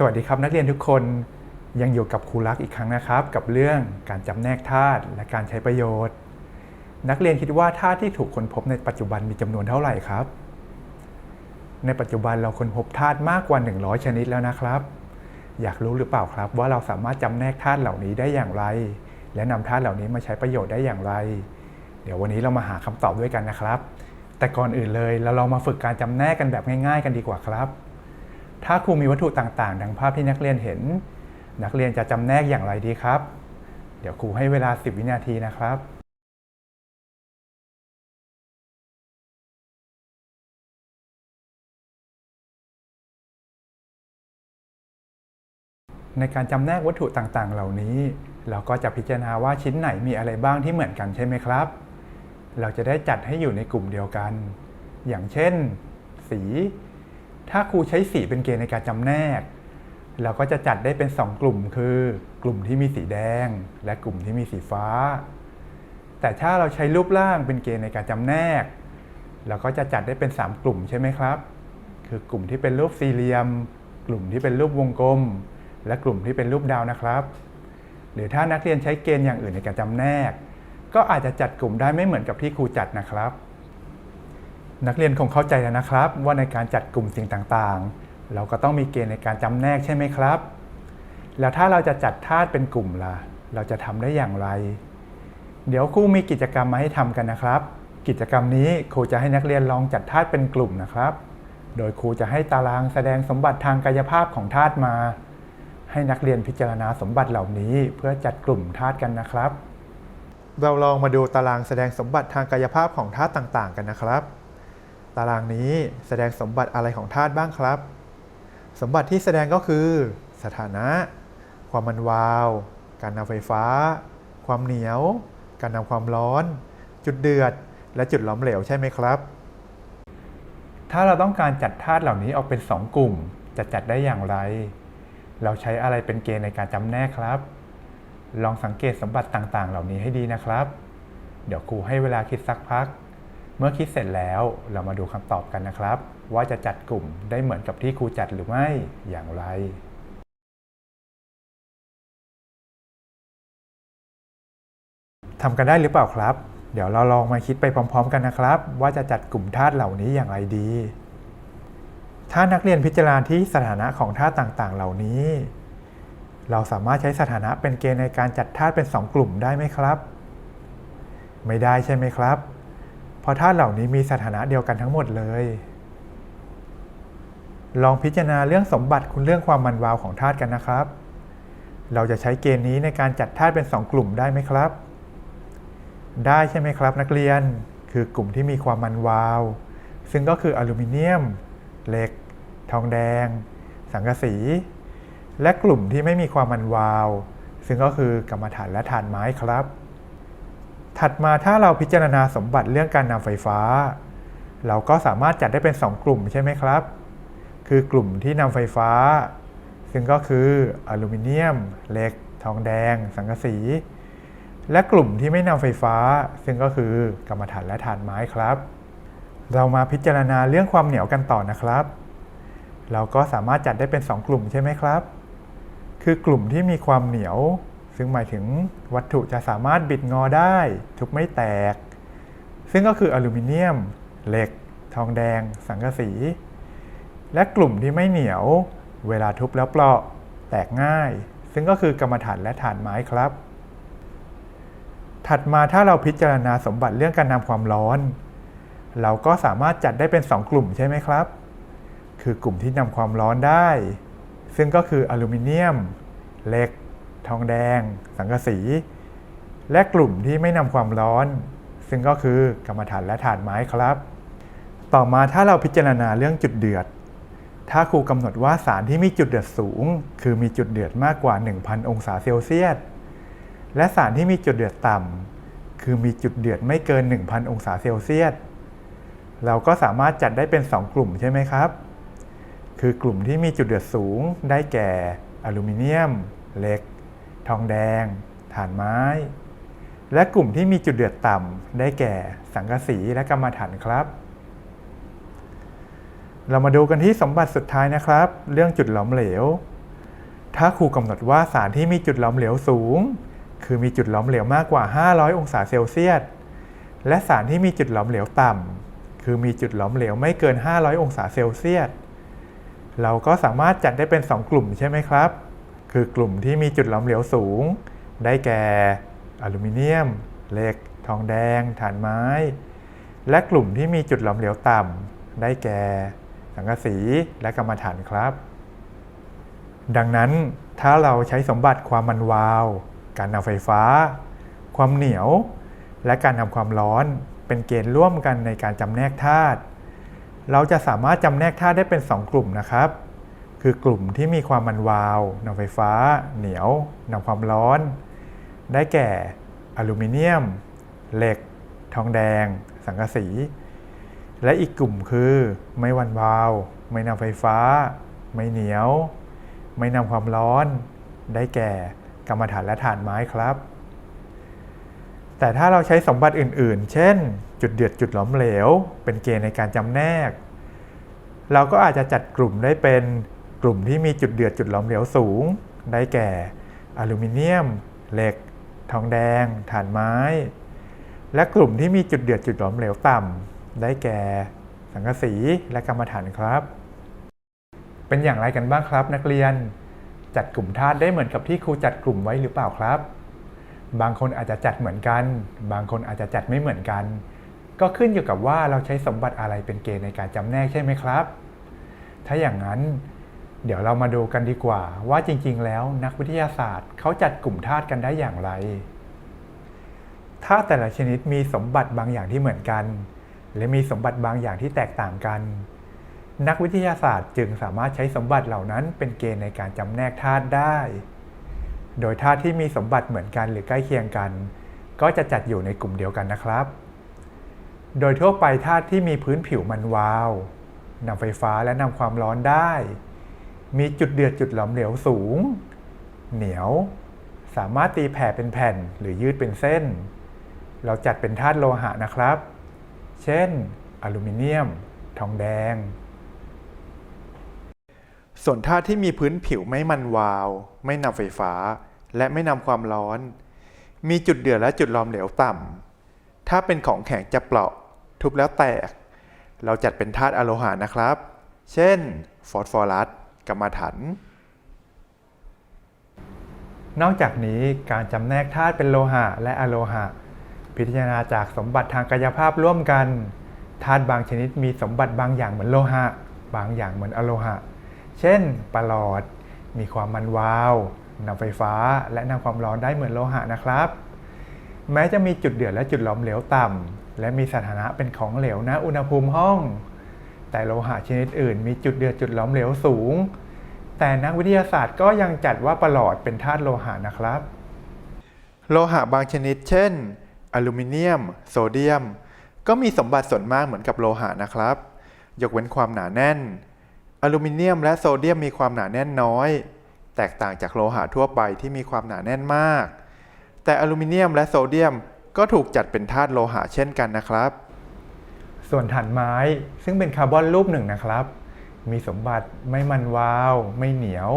สวัสดีครับนักเรียนทุกคนยังอยู่กับครูรักอีกครั้งนะครับ กับเรื่องการจำแนกธาตุและการใช้ประโยชน์ นักเรียนคิดว่าธาตุที่ถูกค้นพบในปัจจุบันมีจำนวนเท่าไหร่ครับ ในปัจจุบันเราค้นพบธาตุมากกว่า 100 ชนิดแล้วนะครับ อยากรู้หรือเปล่าครับ ว่าเราสามารถจำแนกธาตุเหล่านี้ได้อย่างไร และนำธาตุเหล่านี้มาใช้ประโยชน์ได้อย่างไร เดี๋ยววันนี้เรามาหาคำตอบด้วยกันนะครับ แต่ก่อนอื่นเลยเราลองมาฝึกการจำแนกกันแบบง่าย ๆ กันดีกว่าครับ ถ้าครูมีวัตถุต่างๆ ดังภาพที่นักเรียนเห็น นักเรียนจะจำแนกอย่างไรดีครับ เดี๋ยวครูให้เวลา 10 วินาทีนะครับในการจำแนกวัตถุต่างๆ เหล่านี้ เราก็จะพิจารณาว่าชิ้นไหนมีอะไรบ้างที่เหมือนกันใช่ไหมครับ เราจะได้จัดให้อยู่ในกลุ่มเดียวกัน อย่างเช่น สี ถ้าครูใช้สีเป็นเกณฑ์ในการจำแนก เราก็จะจัดได้เป็น 2 กลุ่มคือ กลุ่มที่มีสีแดง และกลุ่มที่มีสีฟ้า แต่ถ้าเราใช้รูปร่างเป็นเกณฑ์ในการจำแนก เราก็จะจัดได้เป็น 3 กลุ่มใช่ไหมครับ คือกลุ่มที่เป็นรูปสี่เหลี่ยม กลุ่มที่เป็นรูปวงกลม และกลุ่มที่เป็นรูปดาวนะครับ หรือถ้านักเรียนใช้เกณฑ์อย่างอื่นในการจำแนก ก็อาจจะจัดกลุ่มได้ไม่เหมือนกับที่ครูจัดนะครับ นักเรียนคงเข้าใจแล้วนะครับ ว่าในการจัดกลุ่มสิ่งต่างๆ เราก็ต้องมีเกณฑ์ในการจำแนกใช่ไหมครับ แล้วถ้าเราจะจัดธาตุเป็นกลุ่มล่ะ เราจะทำได้อย่างไร เดี๋ยวครูมีกิจกรรมมาให้ทำกันนะครับ กิจกรรมนี้ครูจะให้นักเรียนลองจัดธาตุเป็นกลุ่มนะครับ โดยครูจะให้ตารางแสดงสมบัติทางกายภาพของธาตุมา ให้นักเรียนพิจารณาสมบัติเหล่านี้ เพื่อจัดกลุ่มธาตุกันนะครับ เราลองมาดูตารางแสดงสมบัติทางกายภาพของธาตุต่าง ๆ กันนะครับ ตารางนี้แสดงสมบัติอะไรของธาตุบ้างครับ สมบัติที่แสดงก็คือ สถานะ ความมันวาว การนำไฟฟ้า ความเหนียว การนำความร้อน จุดเดือด และจุดหลอมเหลวใช่ไหมครับ ถ้าเราต้องการจัดธาตุเหล่านี้ออกเป็น 2 กลุ่ม จะจัดได้อย่างไร เราใช้อะไรเป็นเกณฑ์ในการจำแนกครับ ลองสังเกตสมบัติต่างๆ เหล่านี้ให้ดีนะครับ เดี๋ยวครูให้เวลาคิดสักพัก เมื่อคิดเสร็จแล้วเรามาดูคำตอบกันนะครับ ว่าจะจัดกลุ่มได้เหมือนกับที่ครูจัดหรือไม่อย่างไรทำกันได้หรือเปล่าครับ เดี๋ยวเราลองมาคิดไปพร้อม ๆ กันนะครับ ว่าจะจัดกลุ่มธาตุเหล่านี้อย่างไรดี ถ้านักเรียนพิจารณาที่สถานะของธาตุต่างๆ เหล่านี้ เราสามารถใช้สถานะเป็นเกณฑ์ในการจัดธาตุเป็น 2 กลุ่มได้ไหมครับ ไม่ได้ใช่ไหมครับ ราะธาตุเหล่านี้มีสถานะเดียวกันทั้งหมดเลย ลองพิจารณาเรื่องสมบัติคุณเรื่องความมันวาวของธาตุกันนะครับ เราจะใช้เกณฑ์นี้ในการจัดธาตุเป็น 2 กลุ่มได้ไหมครับ ได้ใช่ไหมครับนักเรียน คือกลุ่มที่มีความมันวาว ซึ่งก็คืออลูมิเนียม เหล็ก ทองแดง สังกะสี และกลุ่มที่ไม่มีความมันวาว ซึ่งก็คือกรรมฐานและฐานไม้ครับ ถัดมาถ้าเราพิจารณาสมบัติเรื่องการนำไฟฟ้า เราก็สามารถจัดได้เป็น 2 กลุ่มใช่ไหมครับ คือกลุ่มที่นำไฟฟ้า ซึ่งก็คืออลูมิเนียมเหล็ก ทองแดง สังกะสี และกลุ่มที่ไม่นำไฟฟ้า ซึ่งก็คือกรรมฐานและฐานไม้ครับ เรามาพิจารณาเรื่องความเหนียวกันต่อนะครับ เราก็สามารถจัดได้เป็น 2 กลุ่มใช่ไหมครับ คือกลุ่มที่มีความเหนียว ซึ่งหมายถึงวัตถุจะสามารถบิดงอได้ ทุบไม่แตก ซึ่งก็คืออลูมิเนียม เหล็ก ทองแดง สังกะสี และกลุ่มที่ไม่เหนียว เวลาทุบแล้วเปราะแตกง่าย ซึ่งก็คือกรรมฐานและฐานไม้ครับ ถัดมาถ้าเราพิจารณาสมบัติเรื่องการนำความร้อน เราก็สามารถจัดได้เป็น 2 กลุ่มใช่ไหมครับ คือกลุ่มที่นำความร้อนได้ ซึ่งก็คืออลูมิเนียม เหล็ก ทองแดง สังกะสี และกลุ่มที่ไม่นำความร้อน ซึ่งก็คือกรรมฐานและฐานไม้ครับ ต่อมาถ้าเราพิจารณาเรื่องจุดเดือด ถ้าครูกำหนดว่าสารที่มีจุดเดือดสูง คือมีจุดเดือดมากกว่า 1,000 องศาเซลเซียสและสารที่มีจุดเดือดต่ำคือมีจุดเดือดไม่เกิน 1,000 องศาเซลเซียสเราก็สามารถจัดได้เป็น 2 กลุ่มใช่ไหมครับ คือกลุ่มที่มีจุดเดือดสูงได้แก่อลูมิเนียมเหล็ก ทองแดงถ่านไม้ และกลุ่มที่มีจุดเดือดต่ำได้แก่สังกะสีและกรรมฐานครับ เรามาดูกันที่สมบัติสุดท้ายนะครับ เรื่องจุดหลอมเหลว ถ้าครูกำหนดว่าสารที่มีจุดหลอมเหลวสูง คือมีจุดหลอมเหลวมากกว่า 500 องศาเซลเซียสและสารที่มีจุดหลอมเหลวต่ำคือมีจุดหลอมเหลวไม่เกิน 500 องศาเซลเซียสเราก็สามารถจัดได้เป็น 2 กลุ่มใช่ไหมครับ คือกลุ่มที่มีจุดหลอมเหลวสูง ได้แก่อลูมิเนียม เหล็ก ทองแดงถ่านไม้ และกลุ่มที่มีจุดหลอมเหลวต่ำ ได้แก่สังกะสีและกรรมฐานครับ ดังนั้นถ้าเราใช้สมบัติความมันวาว การนำไฟฟ้า ความเหนียว และการนำความร้อนเป็นเกณฑ์ร่วมกันในการจำแนกธาตุเราจะสามารถจำแนกธาตุได้เป็น 2 กลุ่มนะครับ คือกลุ่มที่มีความมันวาวนำไฟฟ้า เหนียวนำความร้อน ได้แก่อลูมิเนียม เหล็ก ทองแดง สังกะสี และอีกกลุ่มคือ ไม่วันวาว ไม่นำไฟฟ้า ไม่เหนียว ไม่นำความร้อน ได้แก่กรรมฐานและถ่านไม้ครับ แต่ถ้าเราใช้สมบัติอื่น ๆ เช่น จุดเดือดจุดหลอมเหลว เป็นเกณฑ์ในการจำแนกเราก็อาจจะจัดกลุ่มได้เป็น กลุ่มที่มีจุดเดือดจุดหลอมเหลวสูง ได้แก่ อลูมิเนียม เหล็ก ทองแดง ถ่านไม้ และกลุ่มที่มีจุดเดือดจุดหลอมเหลวต่ำได้แก่ สังกะสีและกรรมฐานครับ เป็นอย่างไรกันบ้างครับ นักเรียน จัดกลุ่มธาตุได้เหมือนกับที่ครูจัดกลุ่มไว้หรือเปล่าครับ บางคนอาจจะจัดเหมือนกัน บางคนอาจจะจัดไม่เหมือนกัน ก็ขึ้นอยู่กับว่าเราใช้สมบัติอะไรเป็นเกณฑ์ในการจำแนกใช่ไหมครับ ถ้าอย่างนั้น เดี๋ยวเรามาดูกันดีกว่า ว่าจริง ๆ แล้วนักวิทยาศาสตร์เขาจัดกลุ่มธาตุกันได้อย่างไรธาตุแต่ละชนิดมีสมบัติบางอย่างที่เหมือนกัน และมีสมบัติบางอย่างที่แตกต่างกัน นักวิทยาศาสตร์จึงสามารถใช้สมบัติเหล่านั้นเป็นเกณฑ์ในการจำแนกธาตุได้ โดยธาตุที่มีสมบัติเหมือนกันหรือใกล้เคียงกัน ก็จะจัดอยู่ในกลุ่มเดียวกันนะครับ โดยทั่วไปธาตุที่มีพื้นผิวมันวาวนำไฟฟ้าและนำความร้อนได้ มีจุดเดือดจุดหลอมเหลวสูง เหนียว สามารถตีแผ่เป็นแผ่นหรือยืดเป็นเส้น เราจัดเป็นธาตุโลหะนะครับ เช่น อลูมิเนียม ทองแดง ส่วนธาตุที่มีพื้นผิวไม่มันวาว ไม่นำไฟฟ้า และไม่นำความร้อน มีจุดเดือดและจุดหลอมเหลวต่ำถ้าเป็นของแข็งจะเปราะ ทุบแล้วแตก เราจัดเป็นธาตุอะโลหะนะครับ เช่น ฟอสฟอรัส กัมมันถันนอกจากนี้การจำแนกธาตุเป็นโลหะและอะโลหะ พิจารณาจากสมบัติทางกายภาพร่วมกันธาตุบางชนิดมีสมบัติบางอย่างเหมือนโลหะ บางอย่างเหมือนอะโลหะ เช่นปลอด มีความมันวาวนำไฟฟ้าและนำความร้อนได้เหมือนโลหะนะครับ แม้จะมีจุดเดือดและจุดหลอมเหลวต่ำและมีสถานะเป็นของเหลวณอุณหภูมิห้อง แต่โลหะชนิดอื่น มีจุดเดือดจุดหลอมเหลวสูง แต่นักวิทยาศาสตร์ก็ยังจัดว่าปลอดเป็นธาตุโลหะนะครับ โลหะบางชนิด เช่น อลูมิเนียม โซเดียม ก็มีสมบัติส่วนมากเหมือนกับโลหะนะครับ ยกเว้นความหนาแน่น อลูมิเนียมและโซเดียมมีความหนาแน่นน้อย แตกต่างจากโลหะทั่วไปที่มีความหนาแน่นมาก แต่อลูมิเนียมและโซเดียมก็ถูกจัดเป็นธาตุโลหะเช่นกันนะครับ ส่วนถ่านไม้ซึ่งเป็นคาร์บอนรูปหนึ่งนะครับ มีสมบัติไม่มันวาว ไม่เหนียว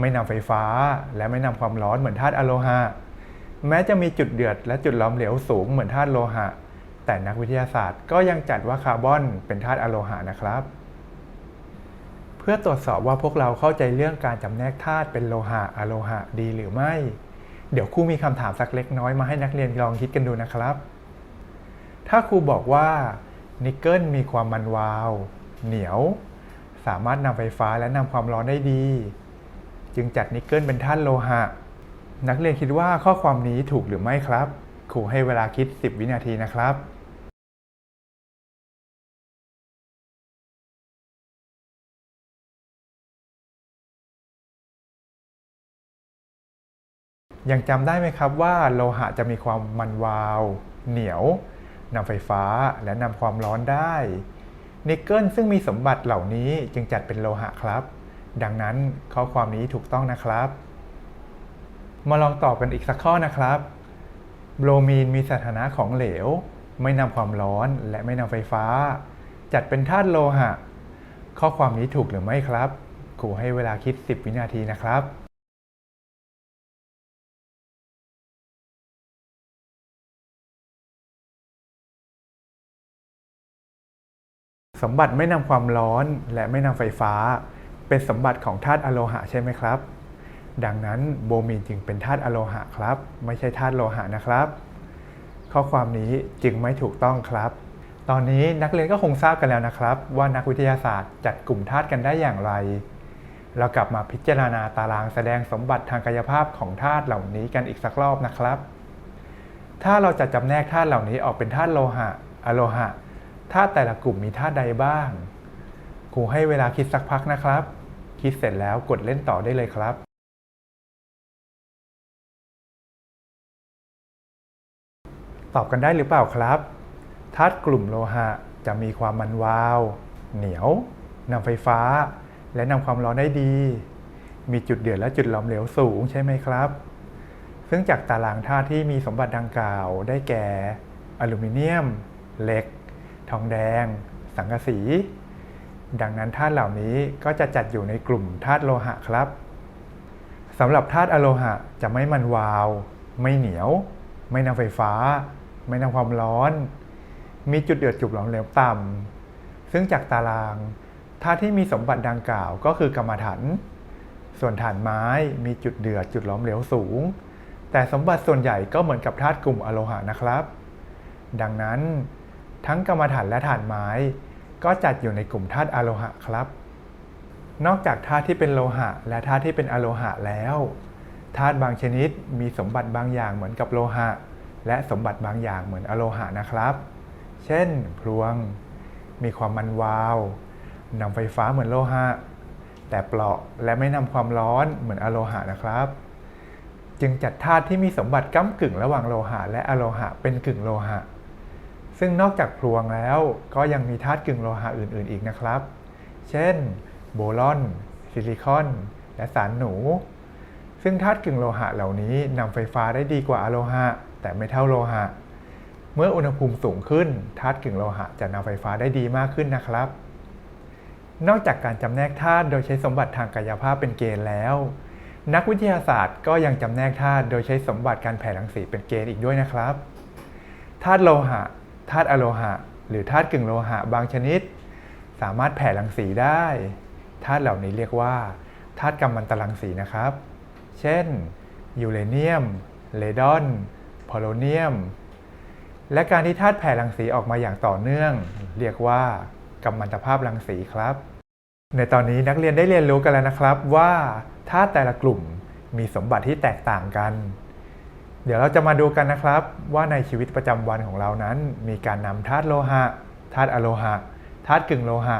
ไม่นำไฟฟ้า และไม่นำความร้อนเหมือนธาตุอโลหะ แม้จะมีจุดเดือดและจุดล้อมเหลวสูงเหมือนธาตุโลหะ แต่นักวิทยาศาสตร์ก็ยังจัดว่าคาร์บอนเป็นธาตุอะโลหะนะครับ เพื่อตรวจสอบว่าพวกเราเข้าใจเรื่องการจำแนกธาตุเป็นโลหะอะโลหะดีหรือไม่ เดี๋ยวครูมีคำถามสักเล็กน้อยมาให้นักเรียนลองคิดกันดูนะครับ ถ้าครูบอกว่านิกเกิลมีความมันวาว เหนียว สามารถนำไฟฟ้าและนำความร้อนได้ดี จึงจัดนิกเกิลเป็นธาตุโลหะ นักเรียนคิดว่าข้อความนี้ถูกหรือไม่ครับครูให้เวลาคิด 10 วินาทีนะครับยังจำได้ไหมครับว่าโลหะจะมีความมันวาว เหนียว นำไฟฟ้าและนำความร้อนได้ นิกเกิลซึ่งมีสมบัติเหล่านี้จึงจัดเป็นโลหะครับ ดังนั้นข้อความนี้ถูกต้องนะครับ มาลองตอบกันอีกสักข้อนะครับโบรมีนมีสถานะของเหลว ไม่นำความร้อนและไม่นำไฟฟ้า จัดเป็นธาตุโลหะ ข้อความนี้ถูกหรือไม่ครับครูให้เวลาคิด 10 วินาทีนะครับ สมบัติไม่นำความร้อนและไม่นำไฟฟ้า เป็นสมบัติของธาตุอโลหะใช่ไหมครับ ดังนั้นโบมีนจึงเป็นธาตุอโลหะครับ ไม่ใช่ธาตุโลหะนะครับ ข้อความนี้จึงไม่ถูกต้องครับ ตอนนี้นักเรียนก็คงทราบกันแล้วนะครับ ว่านักวิทยาศาสตร์จัดกลุ่มธาตุกันได้อย่างไร เรากลับมาพิจารณาตารางแสดงสมบัติทางกายภาพของธาตุเหล่านี้กันอีกสักรอบนะครับ ถ้าเราจะจำแนกธาตุเหล่านี้ออกเป็นธาตุโลหะอะโลหะ ธาตุแต่ละกลุ่มมีธาตุใดบ้างครูให้เวลาคิดสักพักนะครับ คิดเสร็จแล้วกดเล่นต่อได้เลยครับตอบกันได้หรือเปล่าครับธาตุกลุ่มโลหะจะมีความมันวาว เหนียวนำไฟฟ้า และนำความร้อนได้ดี มีจุดเดือดและจุดหลอมเหลวสูงใช่ไหมครับ ซึ่งจากตารางธาตุที่มีสมบัติดังกล่าวได้แก่ อลูมิเนียม เหล็ก องแดง สังกะสี ดังนั้นธาตุเหล่านี้ก็จะจัดอยู่ในกลุ่มธาตุโลหะครับสำหรับธาตุอะโลหะจะไม่มันวาว ไม่เหนียว ไม่นำไฟฟ้า ไม่นำความร้อน มีจุดเดือดจุดหลอมเหลวต่ำซึ่งจากตารางธาตุที่มีสมบัติดังกล่าวก็คือกรรมฐานส่วนฐานไม้มีจุดเดือดจุดหลอมเหลวสูง แต่สมบัติส่วนใหญ่ก็เหมือนกับธาตุกลุ่มอะโลหะนะครับ ดังนั้น ทั้งกรรมฐานและฐานไม้ ก็จัดอยู่ในกลุ่มธาตุอะโลหะครับ นอกจากธาตุที่เป็นโลหะ และธาตุที่เป็นอะโลหะแล้วธาตุบางชนิดมีสมบัติบางอย่างเหมือนกับโลหะ และสมบัติบางอย่างเหมือนอะโลหะนะครับ เช่น พลวง มีความมันวาวนำไฟฟ้าเหมือนโลหะ แต่เปราะและไม่นำความร้อนเหมือนอะโลหะนะครับ จึงจัดธาตุที่มีสมบัติก้ากึ่งระหว่างโลหะ และอะโลหะเป็นกึ่งโลหะ ซึ่งนอกจากพลวงแล้วก็ยังมีธาตุกึ่งโลหะอื่น ๆ อีกนะครับ เช่น โบรอน ซิลิคอน และสารหนู ซึ่งธาตุกึ่งโลหะเหล่านี้นำไฟฟ้าได้ดีกว่าอะโลหะ แต่ไม่เท่าโลหะ เมื่ออุณหภูมิสูงขึ้นธาตุกึ่งโลหะจะนำไฟฟ้าได้ดีมากขึ้นนะครับ นอกจากการจำแนกธาตุโดยใช้สมบัติทางกายภาพเป็นเกณฑ์แล้ว นักวิทยาศาสตร์ก็ยังจำแนกธาตุโดยใช้สมบัติการแผ่รังสีเป็นเกณฑ์อีกด้วยนะครับธาตุโลหะ ธาตุอโลหะ หรือธาตุกึ่งโลหะบางชนิด สามารถแผ่รังสีได้ธาตุเหล่านี้เรียกว่าธาตุกัมมันตรังสีนะครับ เช่น ยูเรเนียม เลดอนโพโลเนียม และการที่ธาตุแผ่รังสีออกมาอย่างต่อเนื่อง เรียกว่ากัมมันตภาพรังสีครับ ในตอนนี้นักเรียนได้เรียนรู้กันแล้วนะครับว่าธาตุแต่ละกลุ่มมีสมบัติที่แตกต่างกัน เดี๋ยวเราจะมาดูกันนะครับ ว่าในชีวิตประจำวันของเรานั้น มีการนำธาตุโลหะธาตุอะโลหะธาตุกึ่งโลหะ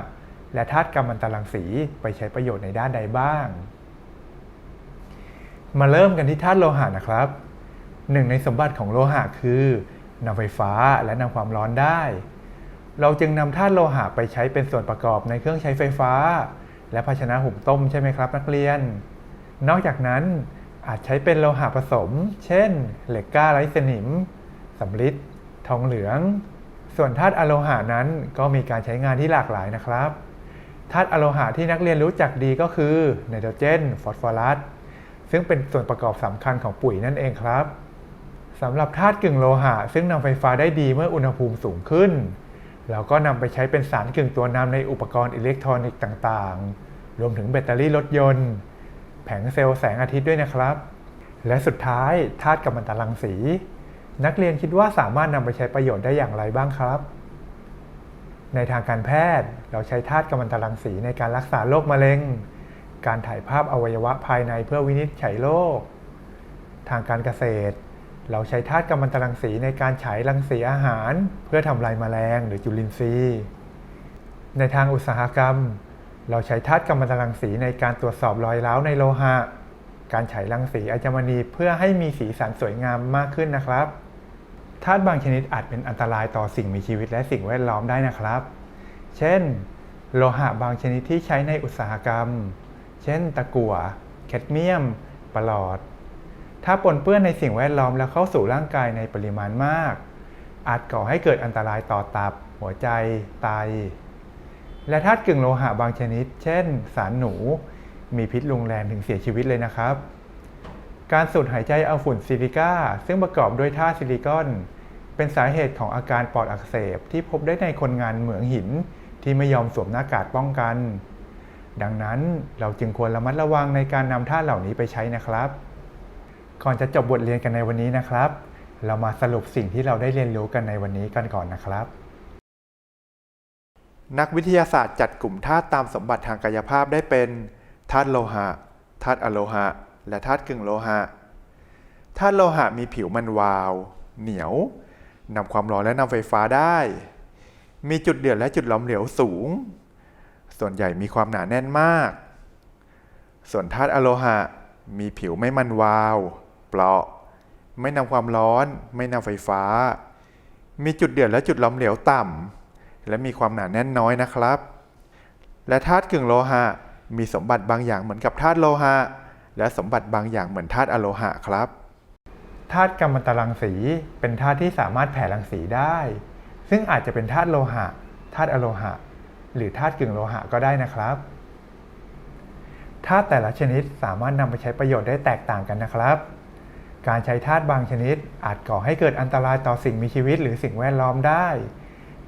และธาตุกัมมันตรังสีไปใช้ประโยชน์ในด้านใดบ้าง มาเริ่มกันที่ธาตุโลหะนะครับหนึ่งในสมบัติของโลหะคือนำไฟฟ้าและนำความร้อนได้ เราจึงนำธาตุโลหะไปใช้เป็นส่วนประกอบในเครื่องใช้ไฟฟ้า และภาชนะหุงต้มใช่ไหมครับนักเรียน นอกจากนั้น อาจใช้เป็นโลหะผสม เช่น เหล็กก้าไร้สนิมสำริดทองเหลือง ส่วนธาตุอโลหะนั้นก็มีการใช้งานที่หลากหลายนะครับ ธาตุอโลหะที่นักเรียนรู้จักดีก็คือไนโตรเจน ฟอสฟอรัส ซึ่งเป็นส่วนประกอบสำคัญของปุ๋ยนั่นเองครับสำหรับธาตุกึ่งโลหะ ซึ่งนำไฟฟ้าได้ดีเมื่ออุณหภูมิสูงขึ้น เราก็นำไปใช้เป็นสารกึ่งตัวนำในอุปกรณ์อิเล็กทรอนิกส์ต่างๆ รวมถึงแบตเตอรี่รถยนต์ แผงเซลล์แสงอาทิตย์ด้วยนะครับ และสุดท้ายธาตุกัมมันตรังสี นักเรียนคิดว่าสามารถนำไปใช้ประโยชน์ได้อย่างไรบ้างครับ ในทางการแพทย์เราใช้ธาตุกัมมันตรังสีในการรักษาโรคมะเร็ง การถ่ายภาพอวัยวะภายในเพื่อวินิจฉัยโรคทางการเกษตร เราใช้ธาตุกัมมันตรังสีในการฉายรังสีอาหาร เพื่อทำลายแมลงหรือจุลินทรีย์ ในทางอุตสาหกรรม เราใช้ธาตุกัมมันตรังสีในการตรวจสอบรอยร้าวในโลหะ การฉายรังสีอัญมณีเพื่อให้มีสีสันสวยงามมากขึ้นนะครับ ธาตุบางชนิดอาจเป็นอันตรายต่อสิ่งมีชีวิตและสิ่งแวดล้อมได้นะครับ เช่น โลหะบางชนิดที่ใช้ในอุตสาหกรรม เช่น ตะกั่ว แคดเมียม ปลอด ถ้าปนเปื้อนในสิ่งแวดล้อมแล้วเข้าสู่ร่างกายในปริมาณมาก อาจก่อให้เกิดอันตรายต่อตับ หัวใจ ไต และธาตุกึ่งโลหะบางชนิด เช่น สารหนู มีพิษรุนแรงถึงเสียชีวิตเลยนะครับ การสูดหายใจเอาฝุ่นซิลิก้า ซึ่งประกอบด้วยธาตุซิลิคอน เป็นสาเหตุของอาการปอดอักเสบที่พบได้ในคนงานเหมืองหินที่ไม่ยอมสวมหน้ากากป้องกัน ดังนั้นเราจึงควรระมัดระวังในการนำธาตุเหล่านี้ไปใช้นะครับ ก่อนจะจบบทเรียนกันในวันนี้นะครับ เรามาสรุปสิ่งที่เราได้เรียนรู้กันในวันนี้กันก่อนนะครับ นักวิทยาศาสตร์จัดกลุ่มธาตุตามสมบัติทางกายภาพได้เป็นธาตุโลหะธาตุอะโลหะ และธาตุกึ่งโลหะธาตุโลหะมีผิวมันวาว เหนียวนำความร้อนและนำไฟฟ้าได้ มีจุดเดือดและจุดหลอมเหลวสูง ส่วนใหญ่มีความหนาแน่นมาก ส่วนธาตุอะโลหะ มีผิวไม่มันวาว เปราะ ไม่นำความร้อน ไม่นำไฟฟ้า มีจุดเดือดและจุดหลอมเหลวต่ำ และมีความหนาแน่นน้อยนะครับ และธาตุกึ่งโลหะ มีสมบัติบางอย่างเหมือนกับธาตุโลหะ และสมบัติบางอย่างเหมือนธาตุอะโลหะครับธาตุกัมมันตรังสีเป็นธาตุที่สามารถแผ่รังสีได้ ซึ่งอาจจะเป็นธาตุโลหะธาตุอะโลหะ หรือธาตุกึ่งโลหะก็ได้นะครับธาตุแต่ละชนิดสามารถนำไปใช้ประโยชน์ได้แตกต่างกันนะครับ การใช้ธาตุบางชนิดอาจก่อให้เกิดอันตรายต่อสิ่งมีชีวิตหรือสิ่งแวดล้อมได้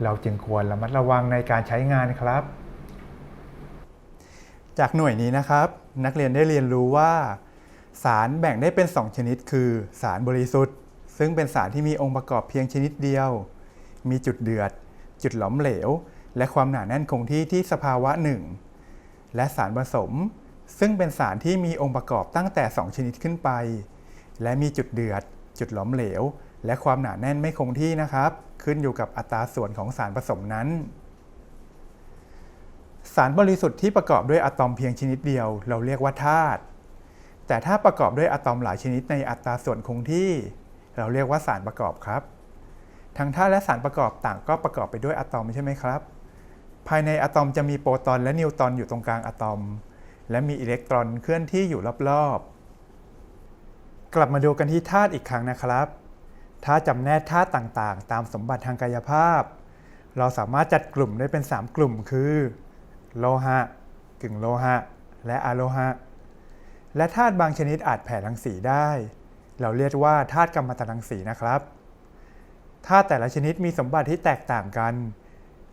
เราจึงควรระมัดระวังในการใช้งานครับ จากหน่วยนี้นะครับ นักเรียนได้เรียนรู้ว่า สารแบ่งได้เป็น 2 ชนิด คือสารบริสุทธิ์ ซึ่งเป็นสารที่มีองค์ประกอบเพียงชนิดเดียว มีจุดเดือด จุดหลอมเหลว และความหนาแน่นคงที่ที่สภาวะหนึ่งและสารผสม ซึ่งเป็นสารที่มีองค์ประกอบตั้งแต่ 2 ชนิดขึ้นไป และมีจุดเดือด จุดหลอมเหลว และความหนาแน่นไม่คงที่นะครับ ขึ้นอยู่กับอัตราส่วนของสารผสมนั้น สารบริสุทธิ์ที่ประกอบด้วยอะตอมเพียงชนิดเดียว เราเรียกว่าธาตุแต่ถ้าประกอบด้วยอะตอมหลายชนิดในอัตราส่วนคงที่ เราเรียกว่าสารประกอบครับ ทั้งธาตุและสารประกอบต่างก็ประกอบไปด้วยอะตอมใช่ไหมครับ ภายในอะตอมจะมีโปรตอนและนิวตรอนอยู่ตรงกลางอะตอม และมีอิเล็กตรอนเคลื่อนที่อยู่รอบๆ กลับมาดูกันที่ธาตุอีกครั้งนะครับ ถ้าจำแนกธาตุต่างๆ ตามสมบัติทางกายภาพ เราสามารถจัดกลุ่มได้เป็น 3 กลุ่มคือ โลหะ กึ่งโลหะ และอะโลหะ และธาตุบางชนิดอาจแผ่รังสีได้ เราเรียกว่าธาตุกัมมันตรังสีนะครับธาตุแต่ละชนิดมีสมบัติที่แตกต่างกัน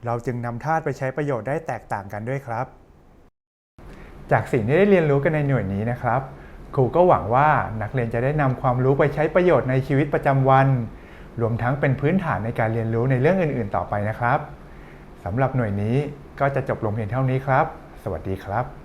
เราจึงนำธาตุไปใช้ประโยชน์ได้แตกต่างกันด้วยครับ จากสิ่งที่ได้เรียนรู้กันในหน่วยนี้นะครับ ครูก็หวังว่านักเรียนจะได้นำความรู้ไปใช้ประโยชน์ในชีวิตประจำวัน รวมทั้งเป็นพื้นฐานในการเรียนรู้ในเรื่องอื่น ๆ ต่อไปนะครับสำหรับหน่วยนี้ก็จะจบลงเพียงเท่านี้ครับ สวัสดีครับ